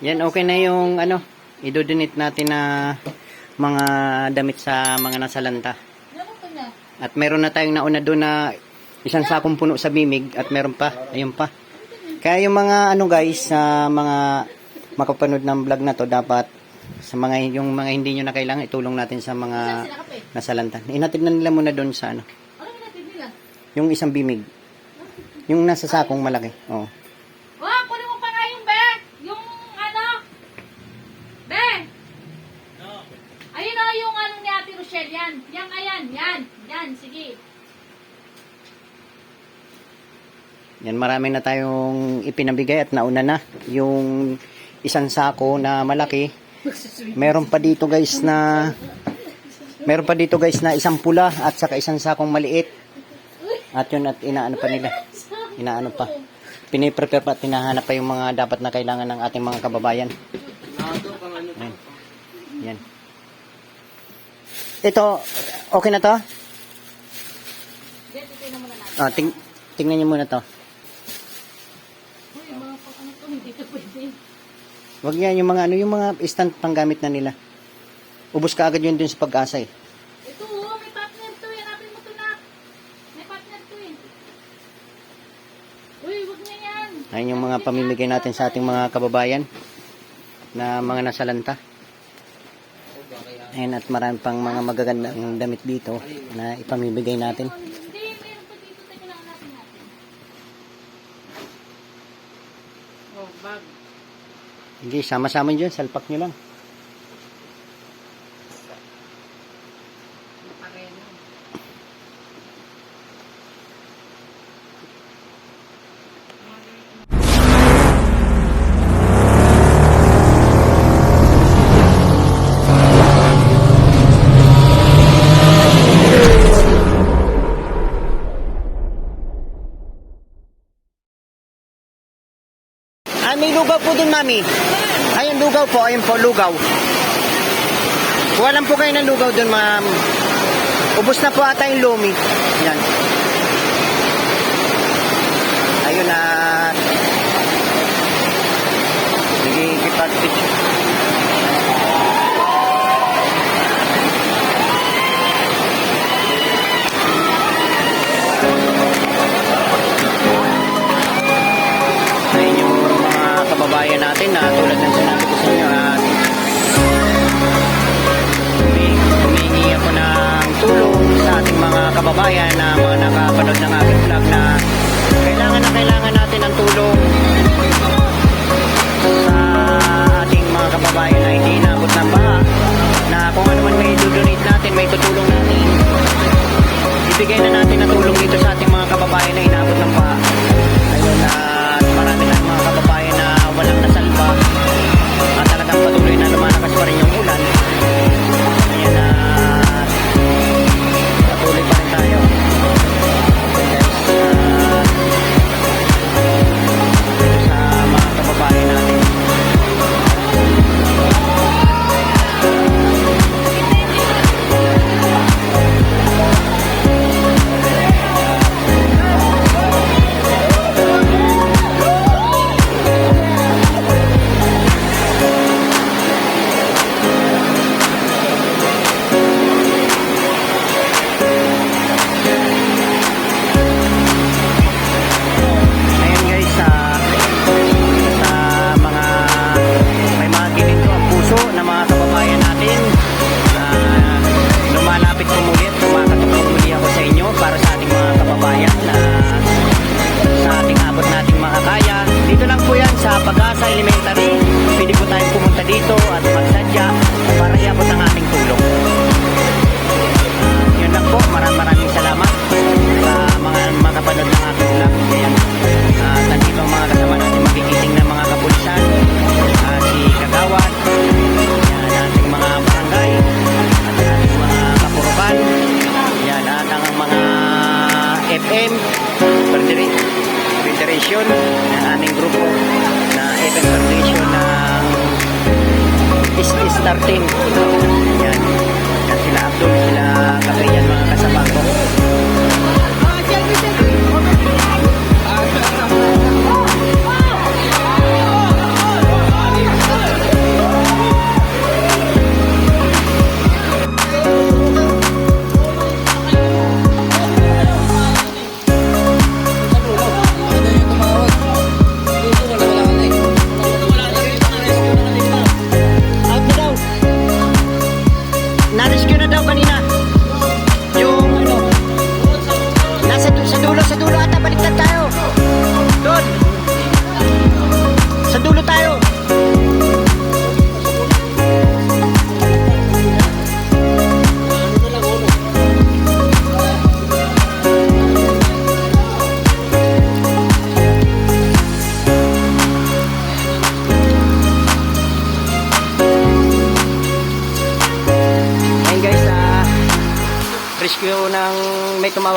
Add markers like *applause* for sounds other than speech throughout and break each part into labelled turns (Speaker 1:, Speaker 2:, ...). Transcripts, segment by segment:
Speaker 1: Yan, okay na yung ano, idodonate natin na mga damit sa mga nasalanta. At meron na tayong nauna doon na isang sakong puno sa bimig at meron pa, ayun pa. Kaya yung mga ano guys, sa mga makapanood ng vlog na to, dapat sa mga yung mga hindi nyo na kailangan itulong natin sa mga nasalanta. Inatid na nila muna doon sa ano,
Speaker 2: Ano
Speaker 1: yung isang bimig. Yung nasa sakong malaki. Oh.
Speaker 2: Wah, kunin mo pa nga yung be! Yung ano? Be! Ayun o, yung ano ni Ate Rochelle, yan. Yan, ayan, yan. Yan, sige.
Speaker 1: Yan, marami na tayong ipinabigay at nauna na. Yung isang sako na malaki. Meron pa dito guys na Meron pa dito guys na isang pula at saka isang sakong maliit. At yun at inaano pa nila. Inaano pa. Piniprepare pa at hinahanap pa yung mga dapat na kailangan ng ating mga kababayan. Yan. Yan. Ito, okay na to?
Speaker 2: Muna natin.
Speaker 1: Ah, ting tingnan niyo muna to.
Speaker 2: Uy, mga pang ano to, *laughs* hindi to pwede.
Speaker 1: Wag yan yung mga ano, yung mga instant panggamit na nila. Ubus ka agad yun dun sa pag-asa eh.
Speaker 2: Ito, oh, may partner to. Hanapin mo to na. May partner to eh. Uy, wag niya yan.
Speaker 1: Ayun yung mga pamimigay natin sa ating mga kababayan na mga nasalanta. Ayun at marami pang mga magagandang damit dito na ipamimigay natin.
Speaker 2: Oh.
Speaker 1: Hindi, sama-sama nyo dyan, salpak nyo lang. Dun, mami. Ayun, lugaw po. Ayun po, lugaw. Walang po kayo ng lugaw dun, ma'am. Ubus na po ata yung lumi. Yan. Mga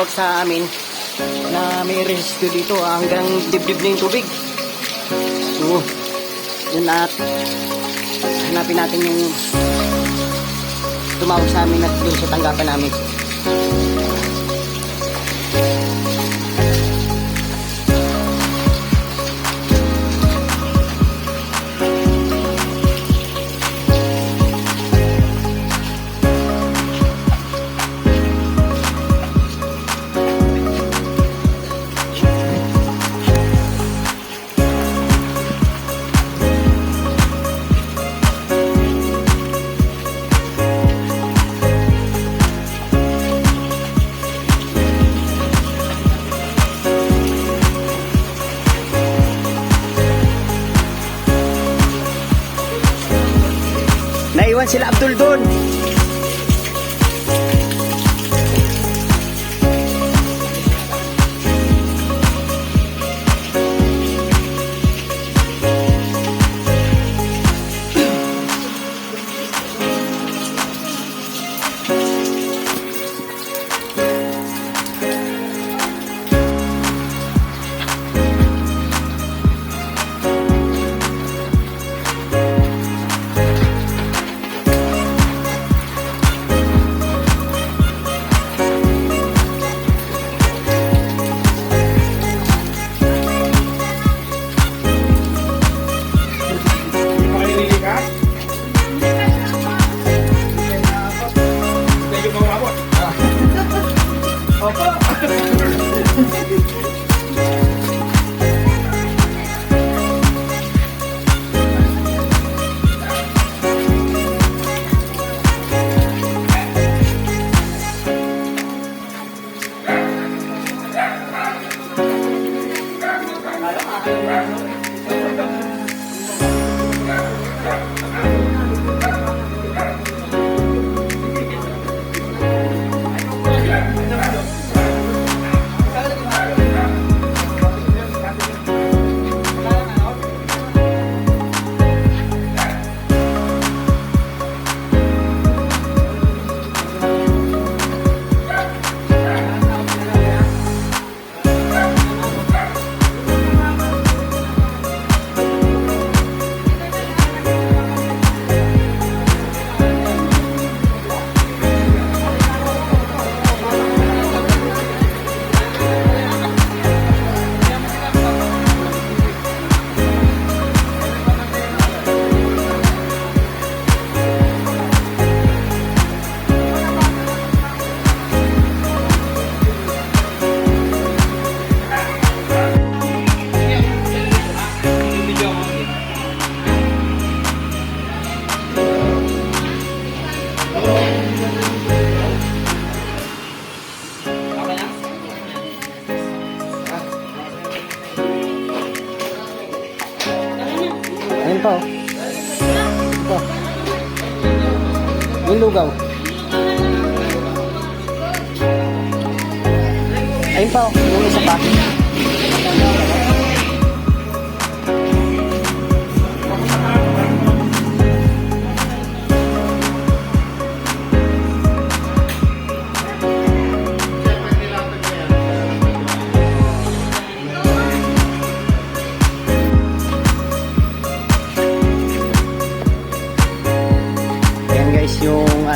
Speaker 1: tumawag sa amin na may rescue dito hanggang dibdib na yung tubig. So, yun at hanapin natin yung tumawag sa amin at doon sa tanggapan namin. Sila Abdul doon.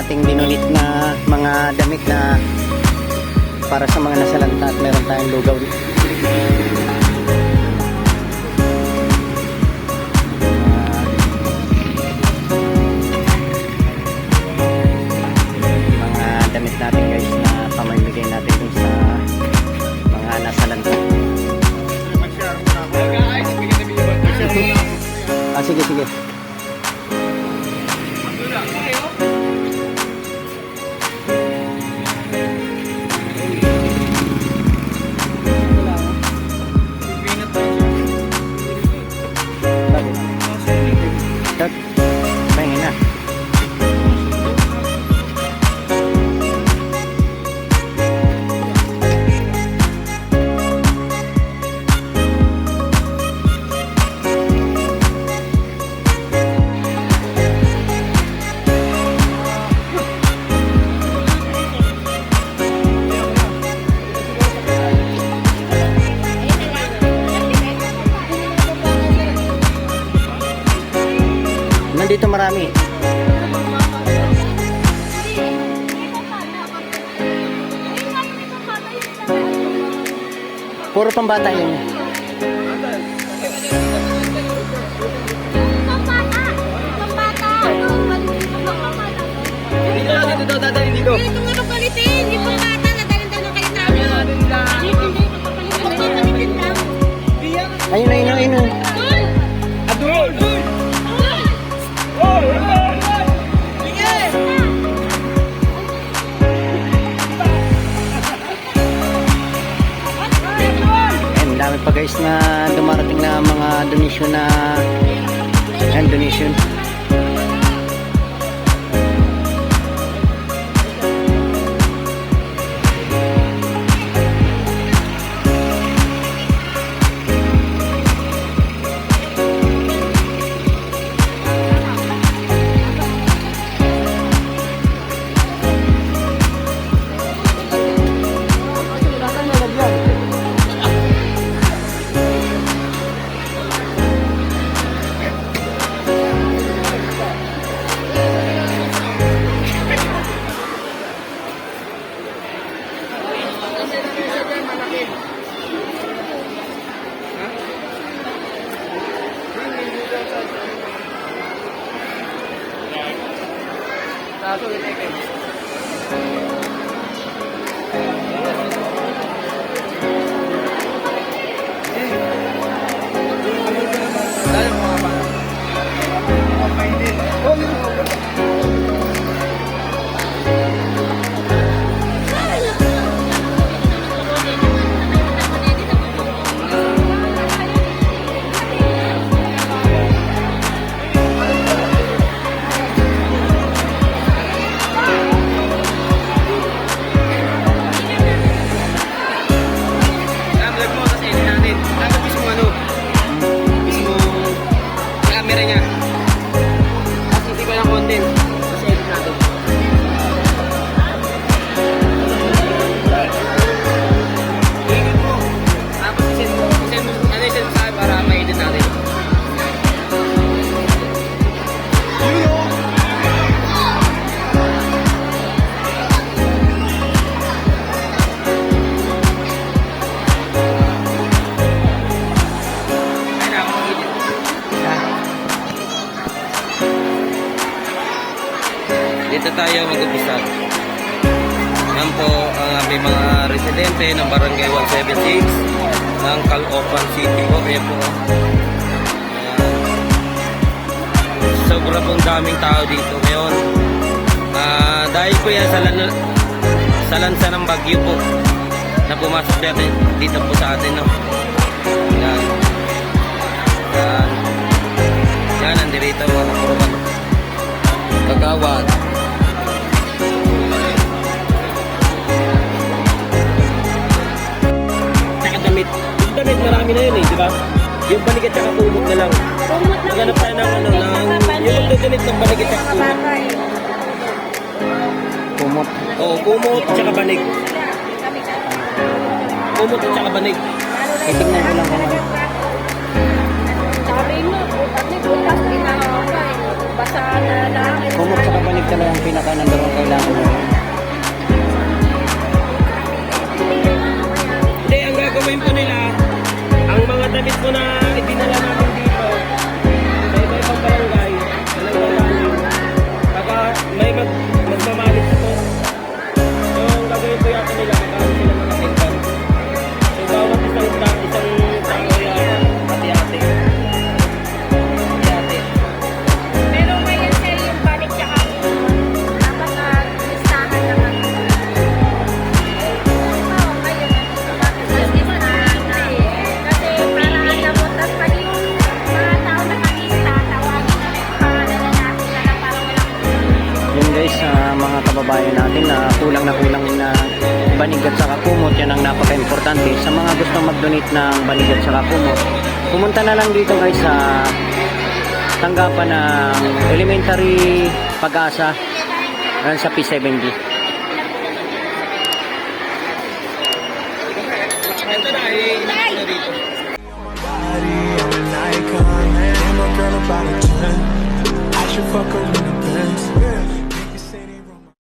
Speaker 1: Ating dinunit na mga damit na para sa mga nasalanta at meron tayong lugaw. mga damit Puro pambata yun.
Speaker 3: Dito na, dito daw, dadalhin dito.
Speaker 4: Ito nga pagpalitin, yung pang bata na dalan-dalan kayo namin.
Speaker 1: Ayun, ayun, ayun. Pa guys na dumarating na mga donation na and donation.
Speaker 3: Vlog residente ng Barangay 176 ng Caloocan City po. Ayan po. Ayan. Sobra pong daming tao dito ngayon. Ah, dahil po yan sa, lan sa lansa ng Bagyo po na pumasok natin dito po sa atin. No? Yan. Yan. Yan, nandirito mga kapuruban. Kagawad. Tsaka Damit, marami na yun eh, di ba? Yung balikat tsaka kumot na lang. Maghanap tayo ng ano, ng, yung magdadamit ng balikat tsaka kumot.
Speaker 1: Kumot.
Speaker 3: Oo, kumot tsaka banig. Kumot at tsaka banig.
Speaker 1: Titignan ko lang kung ano.
Speaker 4: Eh. Na.
Speaker 1: Kumot sa kapanig talaga ang pinaka number one kailangan mo.
Speaker 3: Ang mga damit mo na idinala namin dito, sa iba-ibang barangay, walang gagawin. Baka may mag,
Speaker 4: natin na
Speaker 1: kulang na kulang na banig at saka kumot, yan ang napaka-importante. Sa mga gustong mag-donate ng banig at saka kumot, pumunta na lang dito guys sa tanggapan ng elementary pag-asa sa P70.
Speaker 3: Ito na, inaayos na dito.
Speaker 5: body, I'm an icon, man. Ain't no girl about a 10. I should fuck her in the Benz.